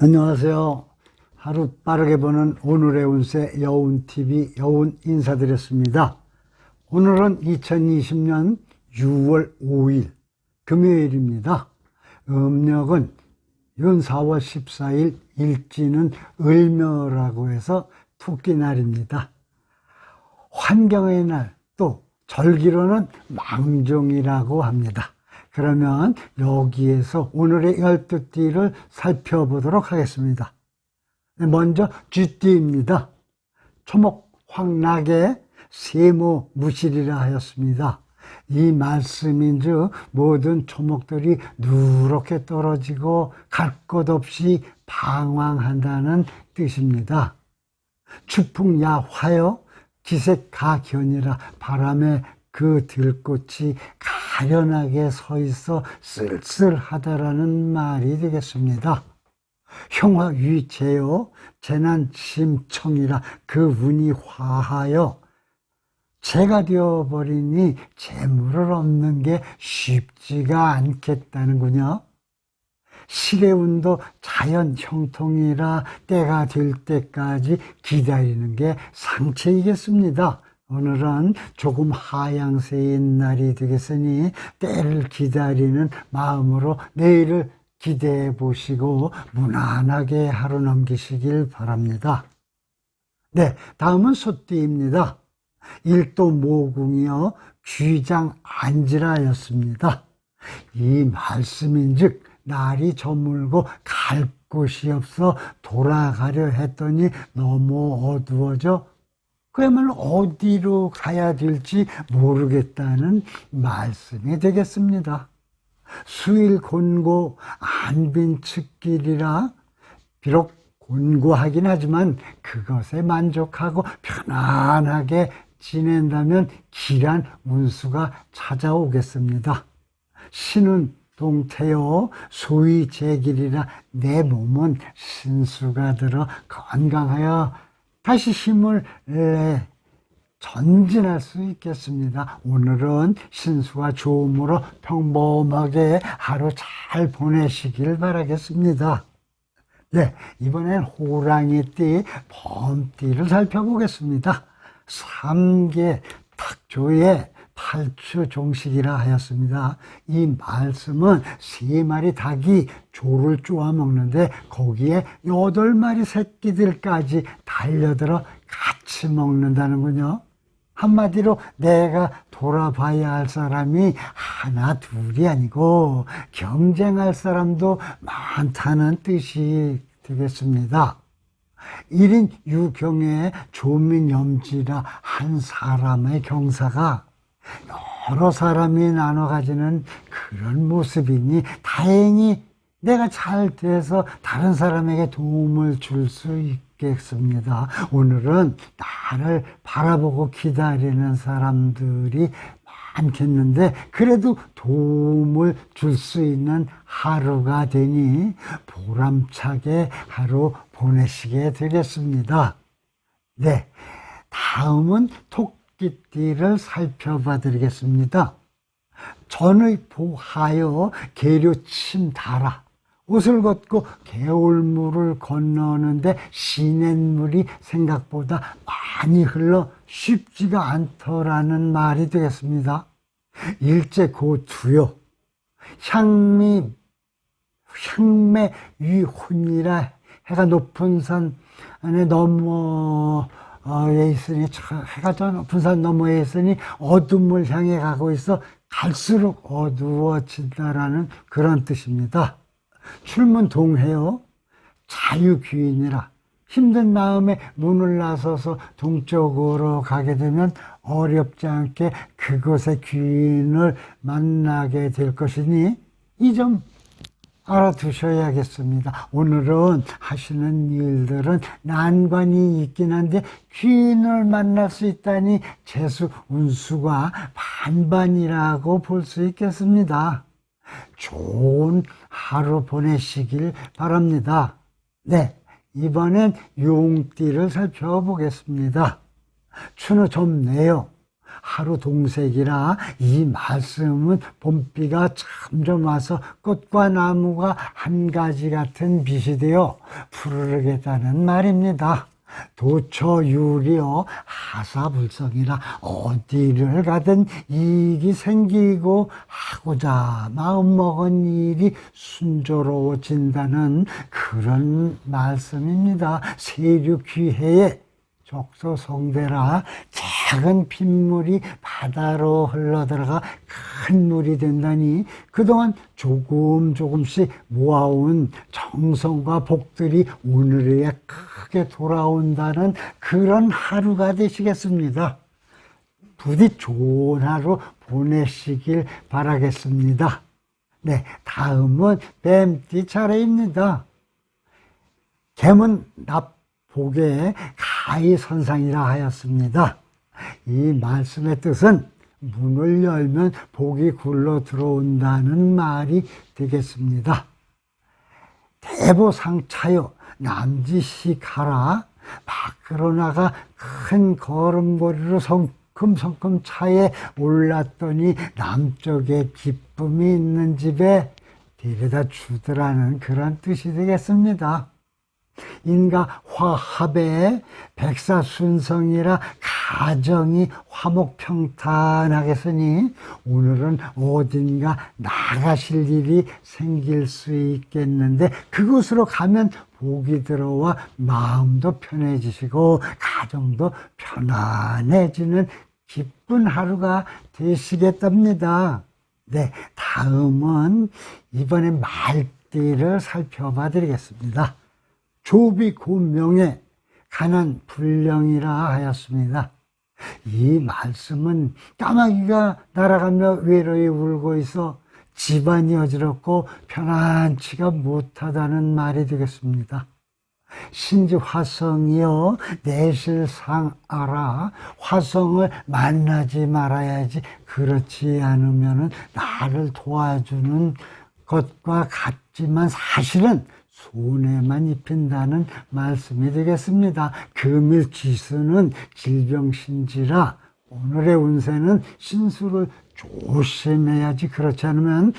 안녕하세요. 하루 빠르게 보는 오늘의 운세 여운TV 여운 인사드렸습니다. 오늘은 2020년 6월 5일 금요일입니다. 음력은 윤 4월 14일 일지는 을묘라고 해서 토끼날입니다. 환경의 날, 또 절기로는 망종이라고 합니다. 그러면 여기에서 오늘의 열두 띠를 살펴보도록 하겠습니다. 먼저 쥐띠입니다. 초목 황락에 세모 무실이라 하였습니다. 이 말씀인즉 모든 초목들이 누렇게 떨어지고 갈 것 없이 방황한다는 뜻입니다. 추풍야화여 기색가견이라 바람에 그 들꽃이 가련하게 서 있어 쓸쓸하다라는 말이 되겠습니다. 형화위재요 재난 심청이라 그 운이 화하여 재가 되어버리니 재물을 얻는 게 쉽지가 않겠다는군요. 실의 운도 자연 형통이라 때가 될 때까지 기다리는 게 상책이겠습니다. 오늘은 조금 하양세인 날이 되겠으니 때를 기다리는 마음으로 내일을 기대해 보시고 무난하게 하루 넘기시길 바랍니다. 네, 다음은 소띠입니다. 일도 모궁이여 귀장 안지라였습니다. 이 말씀인즉 날이 저물고 갈 곳이 없어 돌아가려 했더니 너무 어두워져 그야말로 어디로 가야 될지 모르겠다는 말씀이 되겠습니다. 수일 곤고 안빈 측길이라 비록 곤고하긴 하지만 그것에 만족하고 편안하게 지낸다면 길한 운수가 찾아오겠습니다. 신은 동태요 소위 제 길이라 내 몸은 신수가 들어 건강하여 다시 힘을 내 전진할 수 있겠습니다. 오늘은 신수가 좋음으로 평범하게 하루 잘 보내시길 바라겠습니다. 네, 이번엔 호랑이띠, 범띠를 살펴보겠습니다. 삼계 탁조의 팔추 종식이라 하였습니다. 이 말씀은 세 마리 닭이 조를 쪼아 먹는데 거기에 여덟 마리 새끼들까지 달려들어 같이 먹는다는군요. 한마디로 내가 돌아봐야 할 사람이 하나 둘이 아니고 경쟁할 사람도 많다는 뜻이 되겠습니다. 1인 유경의 조민염지라 한 사람의 경사가 여러 사람이 나눠 가지는 그런 모습이니 다행히 내가 잘 돼서 다른 사람에게 도움을 줄 수 있겠습니다. 오늘은 나를 바라보고 기다리는 사람들이 많겠는데 그래도 도움을 줄 수 있는 하루가 되니 보람차게 하루 보내시게 되겠습니다. 네. 다음은 토 끼띠를 살펴봐 드리겠습니다. 전의 보하여 계류 침 달아 옷을 걷고 개울물을 건너는데 시냇물이 생각보다 많이 흘러 쉽지가 않더라는 말이 되겠습니다. 일제 고투요. 향미, 향매 위혼이라 해가 높은 산 안에 넘어 에 있으니 해가 저 높은 산 너머에 있으니 어둠을 향해 가고 있어 갈수록 어두워진다라는 그런 뜻입니다. 출문 동해요. 자유귀인이라 힘든 마음에 문을 나서서 동쪽으로 가게 되면 어렵지 않게 그곳의 귀인을 만나게 될 것이니 이 점 알아두셔야겠습니다. 오늘은 하시는 일들은 난관이 있긴 한데 귀인을 만날 수 있다니 재수 운수가 반반이라고 볼 수 있겠습니다. 좋은 하루 보내시길 바랍니다. 네, 이번엔 용띠를 살펴보겠습니다. 추는 좀 내요. 하루 동색이라 이 말씀은 봄비가 점점 와서 꽃과 나무가 한 가지 같은 빛이 되어 푸르르겠다는 말입니다. 도처유리여 하사불성이라 어디를 가든 이익이 생기고 하고자 마음먹은 일이 순조로워진다는 그런 말씀입니다. 세류귀해에 적소성대라 작은 빗물이 바다로 흘러들어가 큰 물이 된다니 그동안 조금 조금씩 모아온 정성과 복들이 오늘에 크게 돌아온다는 그런 하루가 되시겠습니다. 부디 좋은 하루 보내시길 바라겠습니다. 네, 다음은 뱀띠 차례입니다. 개문 납 복의 가히 선상이라 하였습니다. 이 말씀의 뜻은 문을 열면 복이 굴러 들어온다는 말이 되겠습니다. 대보상차여 남지시 가라 밖으로 나가 큰 걸음걸이로 성큼성큼 차에 올랐더니 남쪽에 기쁨이 있는 집에 데려다 주더라는 그런 뜻이 되겠습니다. 인가 화합에 백사순성이라 가정이 화목평탄하겠으니 오늘은 어딘가 나가실 일이 생길 수 있겠는데 그곳으로 가면 복이 들어와 마음도 편해지시고 가정도 편안해지는 기쁜 하루가 되시겠답니다. 네, 다음은 이번에 말띠를 살펴봐 드리겠습니다. 조비 고명의 가난 불령이라 하였습니다. 이 말씀은 까마귀가 날아가며 외로이 울고 있어 집안이 어지럽고 편안치가 못하다는 말이 되겠습니다. 신지 화성이여 내실상 알아 화성을 만나지 말아야지 그렇지 않으면 나를 도와주는 것과 같지만 사실은 손해만 입힌다는 말씀이 되겠습니다. 금일지수는 질병신지라 오늘의 운세는 신수를 조심해야지 그렇지 않으면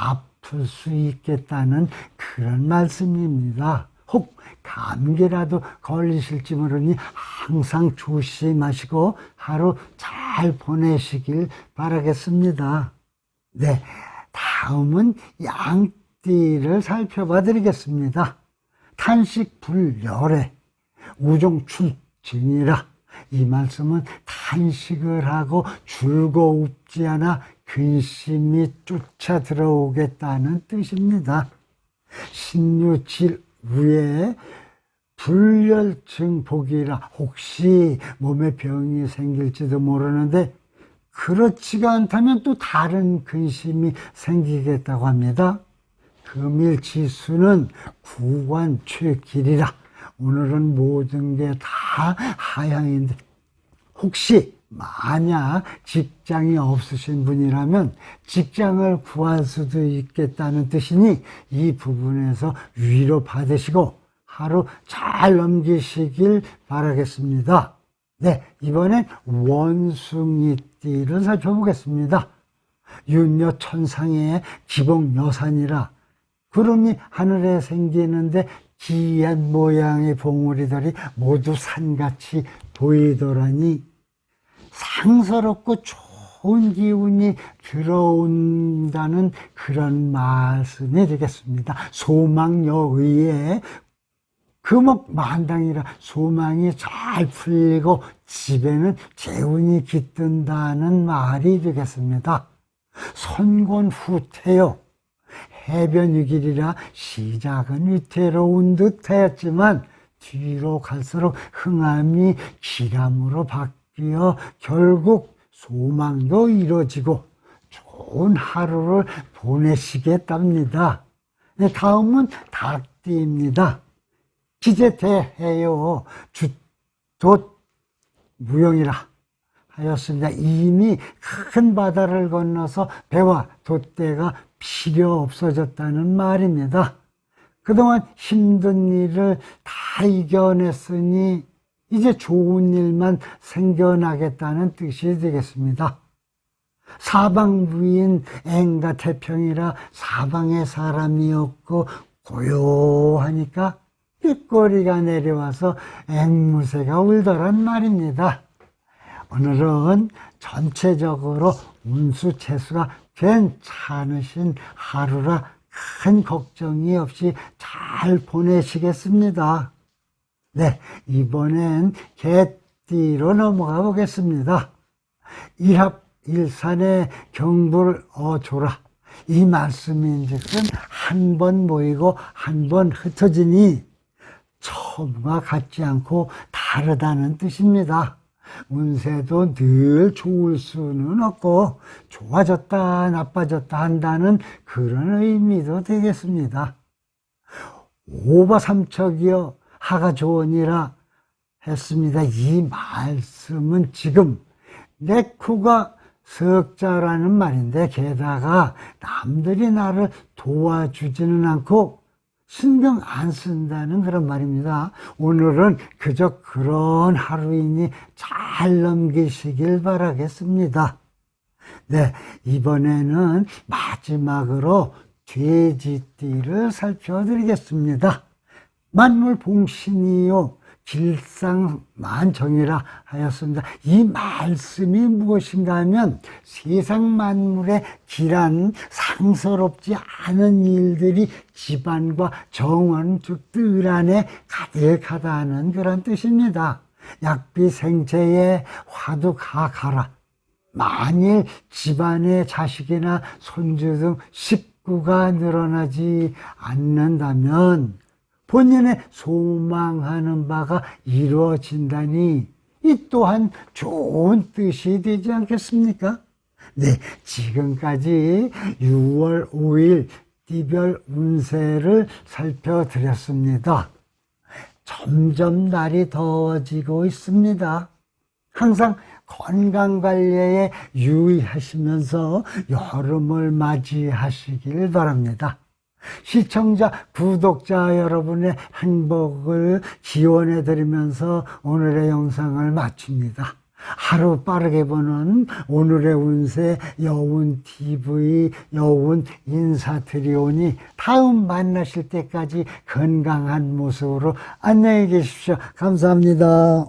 아플 수 있겠다는 그런 말씀입니다. 혹 감기라도 걸리실지 모르니 항상 조심하시고 하루 잘 보내시길 바라겠습니다. 네. 다음은 양 띠를 살펴봐 드리겠습니다. 탄식 불열애, 우종출증이라 이 말씀은 탄식을 하고 즐거웁지 않아 근심이 쫓아 들어오겠다는 뜻입니다. 신유질 위에 불열증 복이라 혹시 몸에 병이 생길지도 모르는데 그렇지가 않다면 또 다른 근심이 생기겠다고 합니다. 금일 지수는 구관 최길이라 오늘은 모든 게 다 하향인데 혹시 만약 직장이 없으신 분이라면 직장을 구할 수도 있겠다는 뜻이니 이 부분에서 위로 받으시고 하루 잘 넘기시길 바라겠습니다. 네, 이번엔 원숭이띠를 살펴보겠습니다. 윤여 천상의 기복 여산이라 구름이 하늘에 생기는데 기이한 모양의 봉우리들이 모두 산같이 보이더라니 상서롭고 좋은 기운이 들어온다는 그런 말씀이 되겠습니다. 소망여의에 금옥 만당이라 소망이 잘 풀리고 집에는 재운이 깃든다는 말이 되겠습니다. 선곤후태요. 해변이길이라 시작은 위태로운 듯 하였지만 뒤로 갈수록 흥함이 기람으로 바뀌어 결국 소망도 이루어지고 좋은 하루를 보내시겠답니다. 네, 다음은 닭띠입니다. 기재대해요. 주도 무용이라 하였습니다. 이미 큰 바다를 건너서 배와 돛대가 필요 없어졌다는 말입니다. 그동안 힘든 일을 다 이겨냈으니 이제 좋은 일만 생겨나겠다는 뜻이 되겠습니다. 사방부인 앵가 태평이라 사방에 사람이 없고 고요하니까 빗꼬리가 내려와서 앵무새가 울더란 말입니다. 오늘은 전체적으로 운수 채수가 괜찮으신 하루라 큰 걱정이 없이 잘 보내시겠습니다. 네, 이번엔 개띠로 넘어가 보겠습니다. 일합 일산의 경불 어조라. 이 말씀인즉슨 한 번 모이고 한 번 흩어지니 처음과 같지 않고 다르다는 뜻입니다. 운세도 늘 좋을 수는 없고 좋아졌다 나빠졌다 한다는 그런 의미도 되겠습니다. 오바삼척이여 하가 좋으니라 했습니다. 이 말씀은 지금 내 쿠가 석자라는 말인데 게다가 남들이 나를 도와주지는 않고 신경 안 쓴다는 그런 말입니다. 오늘은 그저 그런 하루이니 잘 넘기시길 바라겠습니다. 네, 이번에는 마지막으로 돼지띠를 살펴드리겠습니다. 만물 봉신이요 길상만 정이라 하였습니다. 이 말씀이 무엇인가 하면 세상 만물의 길한 상서롭지 않은 일들이 집안과 정원 즉 뜰 안에 가득하다는 그런 뜻입니다. 약비 생체에 화두 가가라. 만일 집안의 자식이나 손주 등 식구가 늘어나지 않는다면 본인의 소망하는 바가 이루어진다니 이 또한 좋은 뜻이 되지 않겠습니까? 네, 지금까지 6월 5일 띠별 운세를 살펴드렸습니다. 점점 날이 더워지고 있습니다. 항상 건강 관리에 유의하시면서 여름을 맞이하시길 바랍니다. 시청자, 구독자 여러분의 행복을 기원해 드리면서 오늘의 영상을 마칩니다. 하루 빠르게 보는 오늘의 운세 여운 TV 여운 인사드리오니 다음 만나실 때까지 건강한 모습으로 안녕히 계십시오. 감사합니다.